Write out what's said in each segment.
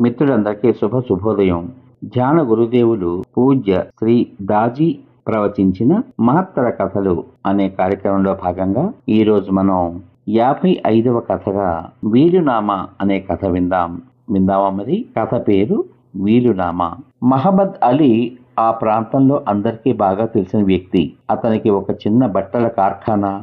మిత్రులందరికీ శుభ శుభోదయం. ధ్యాన గురుదేవులు పూజ్య శ్రీ దాజీ ప్రవచించిన మహత్తర కథలు అనే కార్యక్రమంలో భాగంగా ఈ రోజు మనం యాభై ఐదవ కథగా వీలునామా అనే కథ విందాం. విందామా మరి? కథ పేరు వీలునామా. మహమ్మద్ అలీ ఆ ప్రాంతంలో అందరికీ బాగా తెలిసిన వ్యక్తి. అతనికి ఒక చిన్న బట్టల కార్ఖానా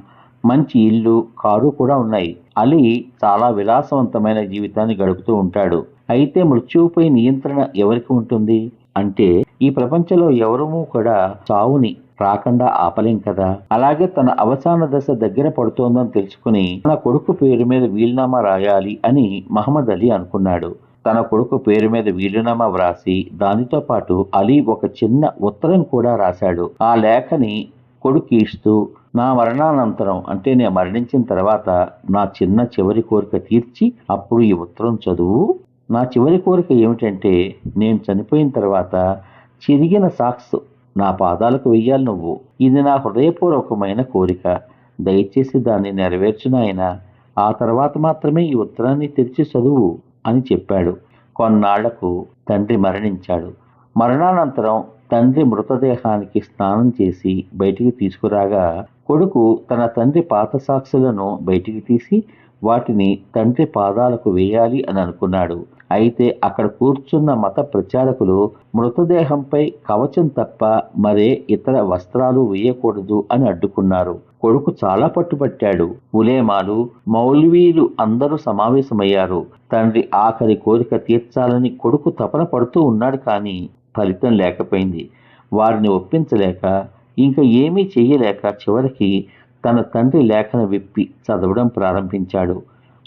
మంచి ఇల్లు కారు కూడా ఉన్నాయి. అలీ చాలా విలాసవంతమైన జీవితాన్ని గడుపుతూ ఉంటాడు. అయితే మృత్యువుపై నియంత్రణ ఎవరికి ఉంటుంది? అంటే ఈ ప్రపంచంలో ఎవరూ కూడా చావుని రాకుండా ఆపలేం కదా? అలాగే తన అవసాన దశ దగ్గర పడుతోందని తెలుసుకుని తన కొడుకు పేరు మీద వీలునామా రాయాలి అని మహమ్మద్ అలీ అనుకున్నాడు. తన కొడుకు పేరు మీద వీలునామా వ్రాసి దానితో పాటు అలీ ఒక చిన్న ఉత్తరం కూడా రాశాడు. ఆ లేఖని కొడుకు ఇస్తూ నా మరణానంతరం అంటే నేను మరణించిన తర్వాత నా చిన్న చివరి కోరిక తీర్చి అప్పుడు ఈ ఉత్తరం చదువు. నా చివరి కోరిక ఏమిటంటే నేను చనిపోయిన తర్వాత చిరిగిన సాక్స్ నా పాదాలకు వెయ్యాలి నువ్వు. ఇది నా హృదయపూర్వకమైన కోరిక. దయచేసి దాన్ని నెరవేర్చు ఆయన ఆ తర్వాత మాత్రమే ఈ ఉత్తరాన్ని తెరిచి చదువు అని చెప్పాడు. కొన్నాళ్ళకు తండ్రి మరణించాడు. మరణానంతరం తండ్రి మృతదేహానికి స్నానం చేసి బయటికి తీసుకురాగా కొడుకు తన తండ్రి పాత సాక్షులను బయటికి తీసి వాటిని తండ్రి పాదాలకు వేయాలి అని అనుకున్నాడు. అయితే అక్కడ కూర్చున్న మత ప్రచారకులు మృతదేహంపై కవచం తప్ప మరే ఇతర వస్త్రాలు వేయకూడదు అని అడ్డుకున్నారు. కొడుకు చాలా పట్టుపట్టాడు ఉలేమాలు మౌల్వీలు అందరూ సమావేశమయ్యారు. తండ్రి ఆఖరి కోరిక తీర్చాలని కొడుకు తపన పడుతూ ఉన్నాడు కానీ ఫలితం లేకపోయింది. వారిని ఒప్పించలేక ఇంకా ఏమీ చెయ్యలేక చివరికి తన తండ్రి లేఖను విప్పి చదవడం ప్రారంభించాడు.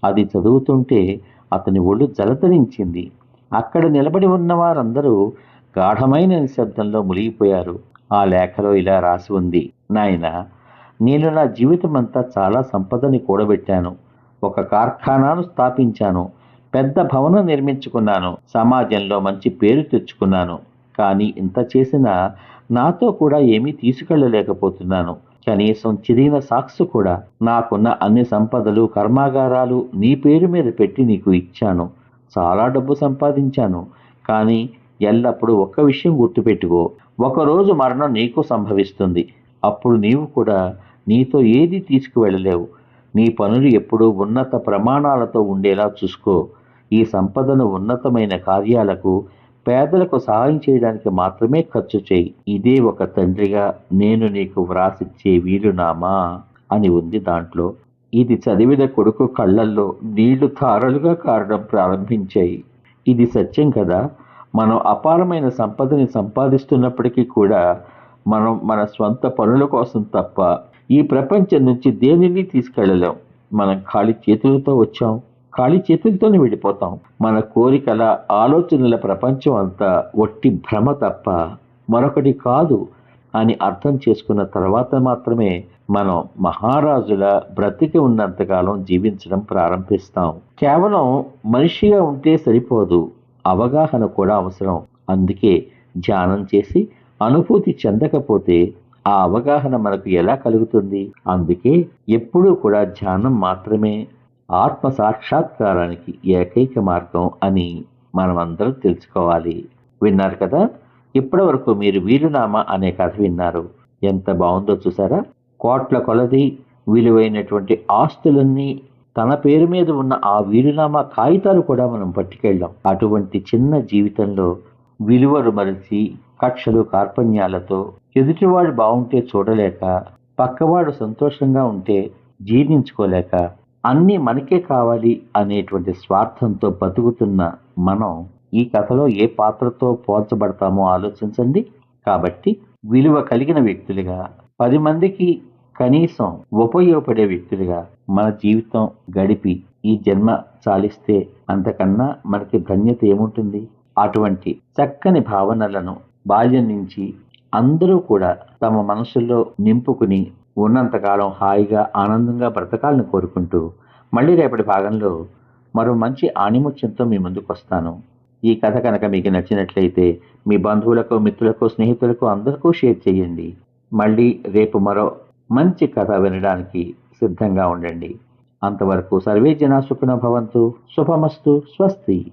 అది చదువుతుంటే అతని ఒళ్ళు జలధరించింది అక్కడ నిలబడి ఉన్న వారందరూ గాఢమైన నిశ్శబ్దంలో మునిగిపోయారు. ఆ లేఖలో ఇలా రాసి ఉంది నాయన నేను నా జీవితం అంతా చాలా సంపదని కూడబెట్టాను. ఒక కార్ఖానాను స్థాపించాను. పెద్ద భవనం నిర్మించుకున్నాను. సమాజంలో మంచి పేరు తెచ్చుకున్నాను. కానీ ఇంత చేసినా నాతో కూడా ఏమీ తీసుకెళ్ళలేకపోతున్నాను కనీసం చిరిగిన సాక్స్ కూడా నాకున్న అన్ని సంపదలు కర్మాగారాలు నీ పేరు మీద పెట్టి నీకు ఇచ్చాను. చాలా డబ్బు సంపాదించాను. కానీ ఎల్లప్పుడూ ఒక్క విషయం గుర్తుపెట్టుకో ఒకరోజు మరణం నీకు సంభవిస్తుంది. అప్పుడు నీవు కూడా నీతో ఏది తీసుకువెళ్ళలేవు. నీ పనులు ఎప్పుడూ ఉన్నత ప్రమాణాలతో ఉండేలా చూసుకో. ఈ సంపదను ఉన్నతమైన కార్యాలకు పేదలకు సహాయం చేయడానికి మాత్రమే ఖర్చు చేయి. ఇదే ఒక తండ్రిగా నేను నీకు వ్రాసిచ్చే వీలునామా? అని ఉంది దాంట్లో. ఇది చదివిన కొడుకు కళ్ళల్లో నీళ్ళు తారలుగా కారడం ప్రారంభించాయి. ఇది సత్యం కదా? మనం అపారమైన సంపదని సంపాదిస్తున్నప్పటికీ కూడా మనం మన స్వంత పనుల కోసం తప్ప ఈ ప్రపంచం నుంచి దేనిని తీసుకెళ్ళలేం మనం ఖాళీ చేతులతో వచ్చాం. ఖాళీ చేతులతోనే వెళ్ళిపోతాం. మన కోరికల ఆలోచనల ప్రపంచం అంతా ఒట్టి భ్రమ తప్ప మరొకటి కాదు అని అర్థం చేసుకున్న తర్వాత మాత్రమే మనం మహారాజుల బ్రతికి ఉన్నంతకాలం జీవించడం ప్రారంభిస్తాం. కేవలం మనిషిగా ఉంటే సరిపోదు అవగాహన కూడా అవసరం. అందుకే ధ్యానం చేసి అనుభూతి చెందకపోతే ఆ అవగాహన మనకు ఎలా కలుగుతుంది? అందుకే ఎప్పుడూ కూడా ధ్యానం మాత్రమే ఆత్మ సాక్షాత్కారానికి ఏకైక మార్గం అని మనమందరం తెలుసుకోవాలి. విన్నారు కదా? ఇప్పటి వరకు మీరు వీరునామా అనే కథ విన్నారు. ఎంత బాగుందో చూసారా? కోట్ల కొలది విలువైనటువంటి ఆస్తులన్నీ తన పేరు మీద ఉన్న ఆ వీరునామా కాగితాలు కూడా మనం పట్టుకెళ్ళాం. అటువంటి చిన్న జీవితంలో విలువలు మరిచి కక్షలు కార్పణ్యాలతో ఎదుటివాడు బాగుంటే చూడలేక పక్కవాడు సంతోషంగా ఉంటే జీర్ణించుకోలేక అన్నీ మనకే కావాలి అనేటువంటి స్వార్థంతో బతుకుతున్న మనం ఈ కథలో ఏ పాత్రతో పోల్చబడతామో ఆలోచించండి. కాబట్టి విలువ కలిగిన వ్యక్తులుగా పది మందికి కనీసం ఉపయోగపడే వ్యక్తులుగా మన జీవితం గడిపి ఈ జన్మ చాలిస్తే అంతకన్నా మనకి ధన్యత ఏముంటుంది? అటువంటి చక్కని భావనలను బాల్యం నుంచి అందరూ కూడా తమ మనసుల్లో నింపుకుని ఉన్నంతకాలం హాయిగా ఆనందంగా బ్రతకాలని కోరుకుంటూ మళ్ళీ రేపటి భాగంలో మరో మంచి ఆణిముత్యంతో మీ ముందుకు వస్తాను. ఈ కథ కనుక మీకు నచ్చినట్లయితే మీ బంధువులకు మిత్రులకు స్నేహితులకు అందరికీ షేర్ చేయండి. మళ్ళీ రేపు మరో మంచి కథ వినడానికి సిద్ధంగా ఉండండి. అంతవరకు సర్వే జనా సుఖిన భవంతు. శుభమస్తు. స్వస్తి.